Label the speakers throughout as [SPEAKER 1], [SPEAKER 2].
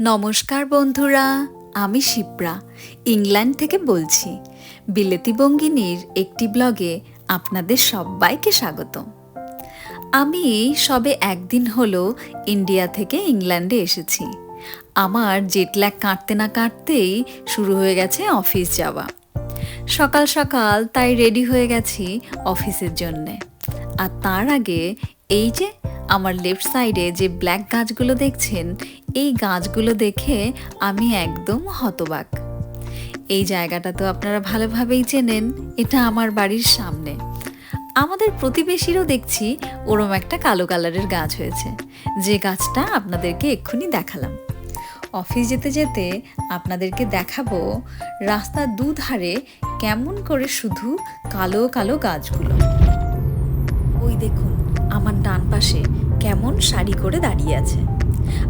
[SPEAKER 1] নমস্কার বন্ধুরা, আমি শিপ্রা, ইংল্যান্ড থেকে বলছি। বিলেতি বঙ্গিনীর একটি ব্লগে আপনাদের সবাইকে স্বাগত আমি সবে একদিন হলো ইন্ডিয়া থেকে ইংল্যান্ডে এসেছি। আমার জেটল্যাগ কাটতে না কাটতেই শুরু হয়ে গেছে অফিস যাওয়া। সকাল সকাল তাই রেডি হয়ে গেছি অফিসের জন্যে। আর তার আগে এই যে আমার লেফট সাইডে যে ব্ল্যাক গাছগুলো দেখছেন এই গাছগুলো দেখে আমি একদম হতবাক। এই জায়গাটা তো আপনারা ভালোভাবেই চেনেন, এটা আমার বাড়ির সামনে। আমাদের প্রতিবেশীরও দেখছি ওরম একটা কালো কালারের গাছ হয়েছে। যে গাছটা আপনাদেরকে এক্ষুনি দেখালাম। অফিস যেতে যেতে আপনাদেরকে দেখাবো রাস্তার দুধারে কেমন করে শুধু কালো কালো গাছগুলো। ওই দেখুন, আমার ডান পাশে কেমন শাড়ি করে দাঁড়িয়ে আছে।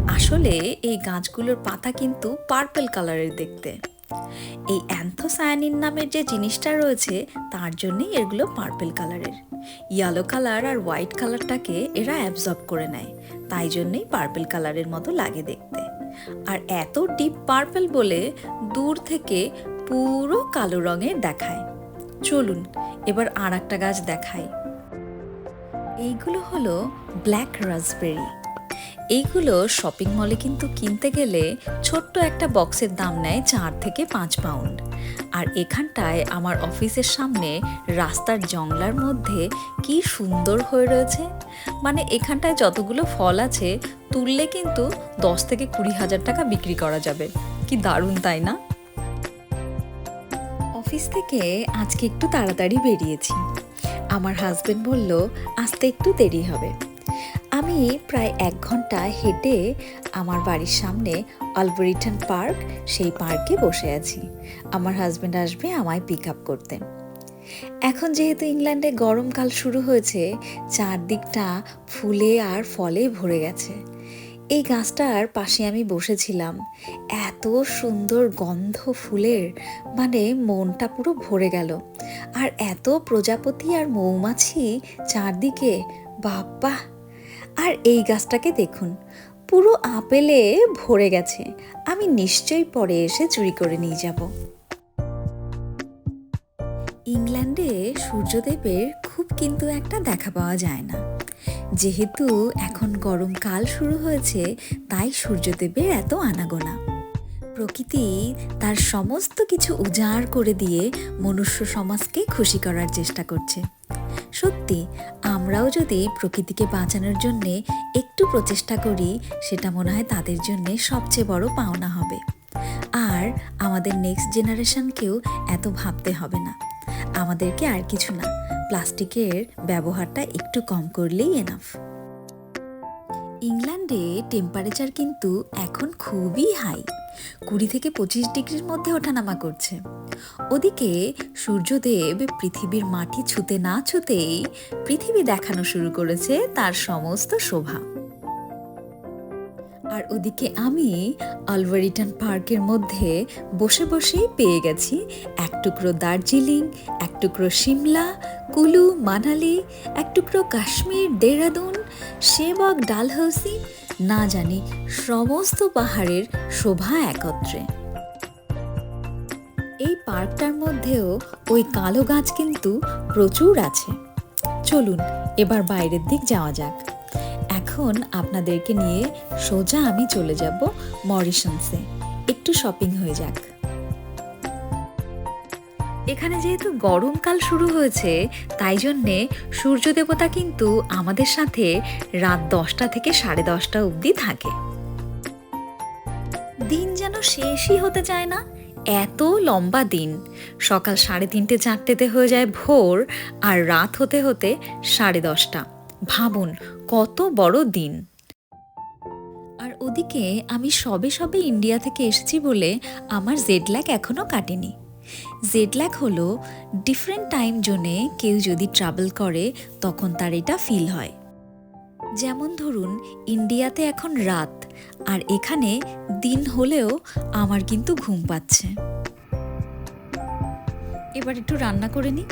[SPEAKER 1] আসলে এই গাছগুলোর পাতা কিন্তু পার্পল কালারের দেখতে। এই অ্যান্থোসায়ানিন নামের যে জিনিসটা রয়েছে, তার জন্যই এগুলো পার্পল কালারের ইয়েলো কালার আর হোয়াইট কালারটাকে এরা অ্যাবজর্ব করে নেয়, তাই জন্যই পার্পল কালারের মতো লাগে দেখতে। আর এত ডিপ পার্পল বলে দূর থেকে পুরো কালো রঙের দেখায়। চলুন, এবার আর একটা গাছ দেখাই। এইগুলো হলো ব্ল্যাক রাসবেরি এইগুলো শপিং মলে কিন্তু কিনতে গেলে ছোট্ট একটা বক্সের দাম নেয় চার থেকে পাঁচ পাউন্ড আর এখানটায় আমার অফিসের সামনে রাস্তার জংলার মধ্যে কি সুন্দর হয়ে রয়েছে। মানে এখানটায় যতগুলো ফল আছে, তুললে কিন্তু দশ থেকে কুড়ি হাজার টাকা বিক্রি করা যাবে। কি দারুণ, তাই না? অফিস থেকে আজকে একটু তাড়াতাড়ি বেরিয়েছি। আমার হাজবেন্ড বলল, আসতে একটু দেরি হবে। আমি প্রায় এক ঘণ্টা হেঁটে আমার বাড়ির সামনে আলবরিটন পার্ক, সেই পার্কে বসে আছি। আমার হাজবেন্ড আসবে আমায় পিক আপ করতে। এখন যেহেতু ইংল্যান্ডে গরমকাল শুরু হয়েছে, চারদিকটা ফুলে আর ফলে ভরে গেছে। এই গাছটার পাশে আমি বসেছিলাম। এত সুন্দর গন্ধ ফুলের মানে মনটা পুরো ভরে গেল। আর এত প্রজাপতি আর মৌমাছি চারদিকে বাবা আর এই গাছটাকে দেখুন, পুরো আপেলে ভরে গেছে। আমি নিশ্চয়ই পরে এসে চুরি করে নিয়ে যাব। ইংল্যান্ডে সূর্যদেবের খুব কিন্তু একটা দেখা পাওয়া যায় না। যেহেতু এখন গরমকাল শুরু হয়েছে, তাই সূর্যদেবের এত আনাগোনা। প্রকৃতি তার সমস্ত কিছু উজাড় করে দিয়ে মনুষ্য সমাজকে খুশি করার চেষ্টা করছে। সত্যি, আমরাও যদি প্রকৃতিকে বাঁচানোর জন্যে একটু প্রচেষ্টা করি, সেটা মনে হয় তাদের জন্যে সবচেয়ে বড় পাওনা হবে। আর আমাদের নেক্সট জেনারেশনকেও এত ভাবতে হবে না। আমাদেরকে আর কিছু না, প্লাস্টিকের ব্যবহারটা একটু কম করলেই এনাফ ইংল্যান্ডে টেম্পারেচার কিন্তু এখন খুবই হাই কুড়ি থেকে পঁচিশ ডিগ্রির মধ্যে ওঠানামা করছে। ওদিকে সূর্যদেব পৃথিবীর মাটি ছুতে না ছুতেই পৃথিবী দেখানো শুরু করেছে তার সমস্ত শোভা। আর ওদিকে আমি আলভারিটন পার্কের মধ্যে বসে বসেই পেয়ে গেছি এক টুকরো দার্জিলিং, এক টুকরো সিমলা, কুলু, মানালি, এক টুকরো কাশ্মীর, দেরাদুন, সেবক, ডালহৌসি, না জানি সমস্ত পাহাড়ের শোভা একত্রে। এই পার্কটার মধ্যেও ওই কালো গাছ কিন্তু প্রচুর আছে। চলুন, এবার বাইরের দিক যাওয়া যাক। এখন আপনাদেরকে নিয়ে সোজা আমি চলে যাব মরিশনসে। একটু শপিং হয়ে যাক। এখানে যেহেতু গরমকাল শুরু হয়েছে, তাই জন্যে সূর্য দেবতা কিন্তু আমাদের সাথে রাত দশটা থেকে সাড়ে দশটা অবধি থাকে। দিন যেন শেষই হতে চায় না, এত লম্বা দিন। সকাল সাড়ে তিনটে চারটেতে হয়ে যায় ভোর আর রাত হতে হতে সাড়ে দশটা। ভাবুন কত বড় দিন। আর ওদিকে আমি সবে সবে ইন্ডিয়া থেকে এসেছি বলে আমার জেড জেডল্যাক এখনও কাটেনি। জেড জেডল্যাক হলো ডিফারেন্ট টাইম জোনে কেউ যদি ট্রাভেল করে, তখন তার এটা ফিল হয়। যেমন ধরুন, ইন্ডিয়াতে এখন রাত, আর এখানে দিন হলেও আমার কিন্তু ঘুম পাচ্ছে। এবার একটু রান্না করে নিই।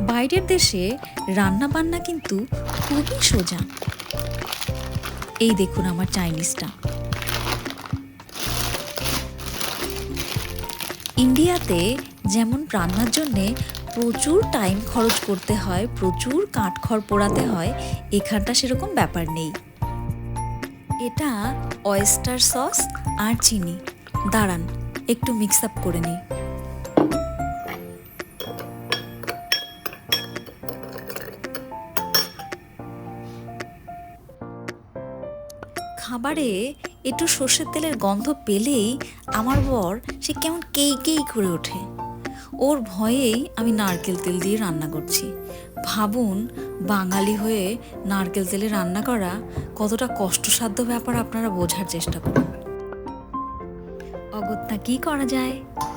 [SPEAKER 1] বাইরের দেশে রান্না বান্না কিন্তু খুবই সোজা। এই দেখুন আমার চাইনিজটা। ইন্ডিয়াতে যেমন রান্নার জন্যে প্রচুর টাইম খরচ করতে হয়, প্রচুর কাঠখড় পোড়াতে হয়, এখানটা সেরকম ব্যাপার নেই। এটা অয়েস্টার সস আর চিনি। দাঁড়ান, একটু মিক্স আপ করে নিই। খাবারে একটু সর্ষের তেলের গন্ধ পেলেই আমার বর সে কেমন কেই কেই করে ওঠে। ওর ভয়েই আমি নারকেল তেল দিয়ে রান্না করছি। ভাবুন, বাঙালি হয়ে নারকেল তেলে রান্না করা কতটা কষ্টসাধ্য ব্যাপার আপনারা বোঝার চেষ্টা করুন। অগত্যা কি করা যায়?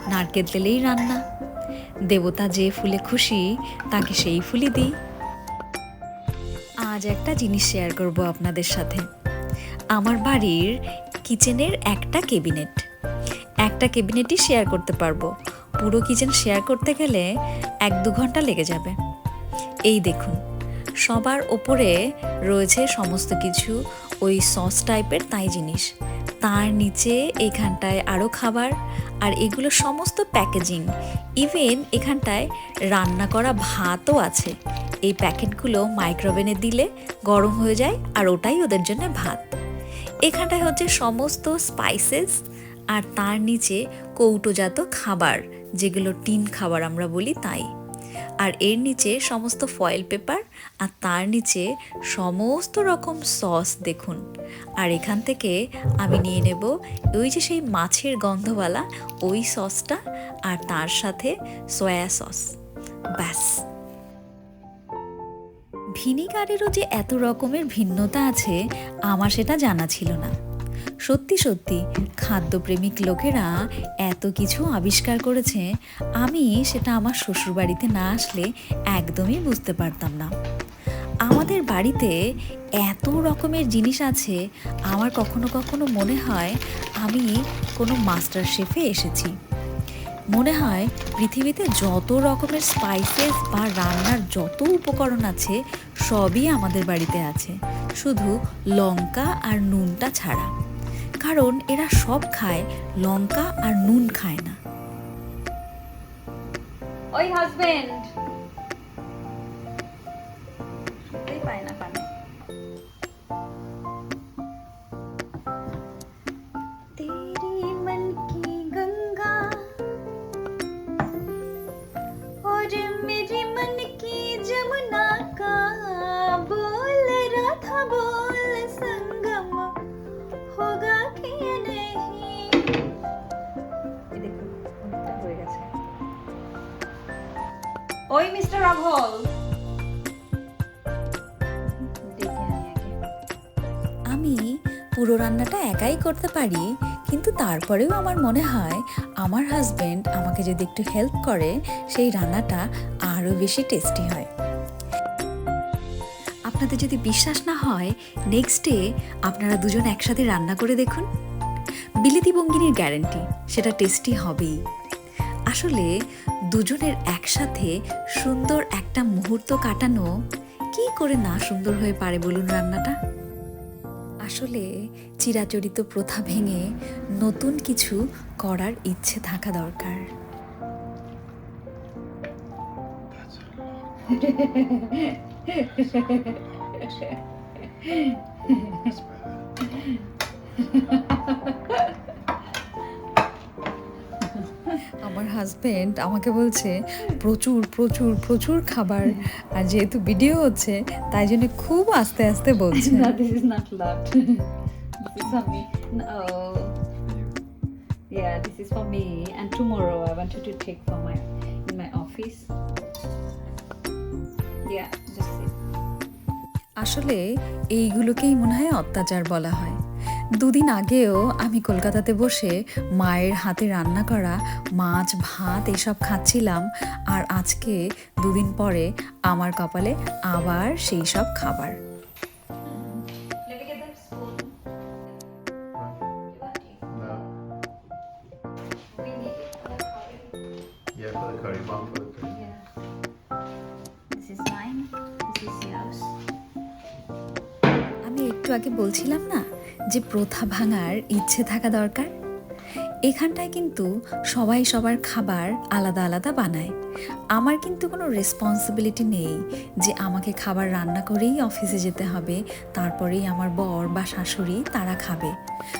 [SPEAKER 1] নারকেল তেলেই রান্না। দেবতা যে ফুলে খুশি, তাকে সেই ফুলই দিই। আজ একটা জিনিস শেয়ার করব আপনাদের সাথে। আমার বাড়ির কিচেনের একটা কেবিনেট একটা কেবিনেটই শেয়ার করতে পারব। পুরো কিচেন শেয়ার করতে গেলে এক দু ঘণ্টা লেগে যাবে। এই দেখুন, সবার ওপরে রয়েছে সমস্ত কিছু ওই সস টাইপের তাই জিনিস। তার নিচে এখানটায় আরও খাবার আর এগুলো সমস্ত প্যাকেজিং ইভেন এখানটায় রান্না করা ভাতও আছে। এই প্যাকেটগুলো মাইক্রোওভেনে দিলে গরম হয়ে যায় আর ওটাই ওদের জন্য ভাত। এখানটায় হচ্ছে সমস্ত স্পাইসেস আর তার নিচে কৌটোজাত খাবার, যেগুলো টিন খাবার আমরা বলি তাই। আর এর নিচে সমস্ত ফয়েল পেপার আর তার নিচে সমস্ত রকম সস দেখুন। আর এখান থেকে আমি নিয়ে নেব ওই যে সেই মাছের গন্ধওয়ালা ওই সসটা আর তার সাথে সয়া সস ব্যাস। ভিনিগারেরও যে এত রকমের ভিন্নতা আছে, আমার সেটা জানা ছিল না। সত্যি সত্যি, খাদ্যপ্রেমিক লোকেরা এত কিছু আবিষ্কার করেছে, আমি সেটা আমার শ্বশুরবাড়িতে না আসলে একদমই বুঝতে পারতাম না। আমাদের বাড়িতে এত রকমের জিনিস আছে, আমার কখনো কখনো মনে হয় আমি কোনো মাস্টার শেফে এসেছি। মনে হয় পৃথিবীতে যত রকমের স্পাইসেস বা রান্নার যত উপকরণ আছে, সবই আমাদের বাড়িতে আছে। শুধু লঙ্কা আর নুনটা ছাড়া। কারণ এরা সব খায়, লঙ্কা আর নুন খায় না।
[SPEAKER 2] ওই হাজবেন্ড
[SPEAKER 1] আমি পুরো রান্নাটা একাই করতে পারি, কিন্তু তারপরেও আমার মনে হয় আমার হাজবেন্ড আমাকে যদি একটু হেল্প করে, সেই রান্নাটা আরও বেশি টেস্টি হয়। আপনাদের যদি বিশ্বাস না হয় নেক্সট ডে আপনারা দুজন একসাথে রান্না করে দেখুন। বিলিতি বঙ্গিনীর গ্যারেন্টি সেটা টেস্টি হবেই। আসলে দুজনের একসাথে সুন্দর একটা মুহূর্ত কাটানো কি করে না সুন্দর হয়ে পারে বলুন রান্নাটা? আসলে চিরাচরিত প্রথা ভেঙে নতুন কিছু করার ইচ্ছে থাকা দরকার। আমার হাজব্যান্ড আমাকে বলছে প্রচুর প্রচুর প্রচুর খাবার। আর যেহেতু ভিডিও হচ্ছে তাই জন্য খুব আস্তে আস্তে বলছে। আসলে এইগুলোকেই মনে হয় অত্যাচার বলা হয়। দুদিন আগেও আমি কলকাতাতে বসে মায়ের হাতে রান্না করা মাছ ভাত এসব খাচ্ছিলাম আর আজকে দুদিন পরে আমার কপালে আবার সেই সব খাবার। আমি একটু আগে বলছিলাম না? যে প্রথা ভাঙার ইচ্ছে থাকা দরকার। এখানটায় কিন্তু সবাই সবার খাবার আলাদা আলাদা বানায়। আমার কিন্তু কোনো রেসপন্সিবিলিটি নেই যে আমাকে খাবার রান্না করেই অফিসে যেতে হবে, তারপরেই আমার বর বা শাশুড়ি তারা খাবে।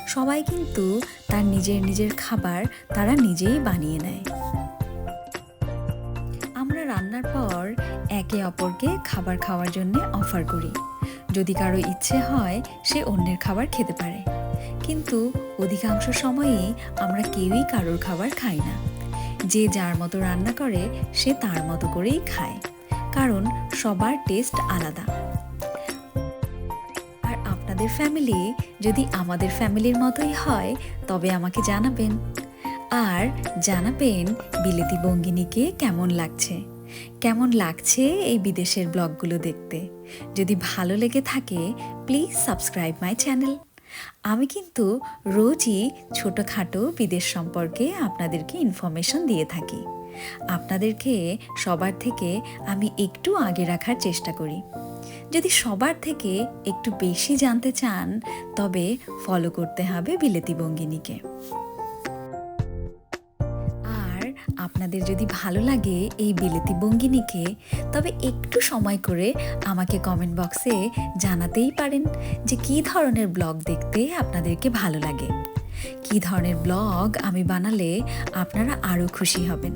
[SPEAKER 1] সবাই কিন্তু তার নিজের নিজের খাবার তারা নিজেই বানিয়ে নেয়। আমরা রান্নার পর একে অপরকে খাবার খাওয়ার জন্য অফার করি। যদি কারও ইচ্ছে হয়, সে অন্যের খাবার খেতে পারে। কিন্তু অধিকাংশ সময়েই আমরা কেউই কারোর খাবার খাই না। যে যার মতো রান্না করে, সে তার মতো করেই খায়। কারণ সবার টেস্ট আলাদা। আর আপনাদের ফ্যামিলি যদি আমাদের ফ্যামিলির মতোই হয়, তবে আমাকে জানাবেন। আর জানাবেন বিলেতি বঙ্গিনীকে কেমন লাগছে? কেমন লাগছে এই বিদেশের ব্লগগুলো দেখতে? যদি ভালো লেগে থাকে প্লিজ সাবস্ক্রাইব মাই চ্যানেল আমি কিন্তু রোজই ছোটোখাটো বিদেশ সম্পর্কে আপনাদেরকে ইনফরমেশন দিয়ে থাকি। আপনাদেরকে সবার থেকে আমি একটু আগে রাখার চেষ্টা করি। যদি সবার থেকে একটু বেশি জানতে চান, তবে ফলো করতে হবে বিলেতি বঙ্গিনীকে। আপনাদের যদি ভালো লাগে এই বিলেতি বঙ্গিনীকে, তবে একটু সময় করে আমাকে কমেন্ট বক্সে জানাতেই পারেন যে কী ধরনের ব্লগ দেখতে আপনাদেরকে ভালো লাগে। কী ধরনের ব্লগ আমি বানালে আপনারা আরও খুশি হবেন।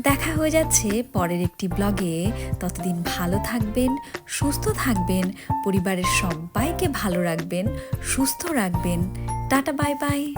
[SPEAKER 1] দেখা হয়ে যাচ্ছে পরের একটি ব্লগে ততদিন ভালো থাকবেন, সুস্থ থাকবেন, পরিবারের সবাইকে ভালো রাখবেন, সুস্থ রাখবেন। Tata bye bye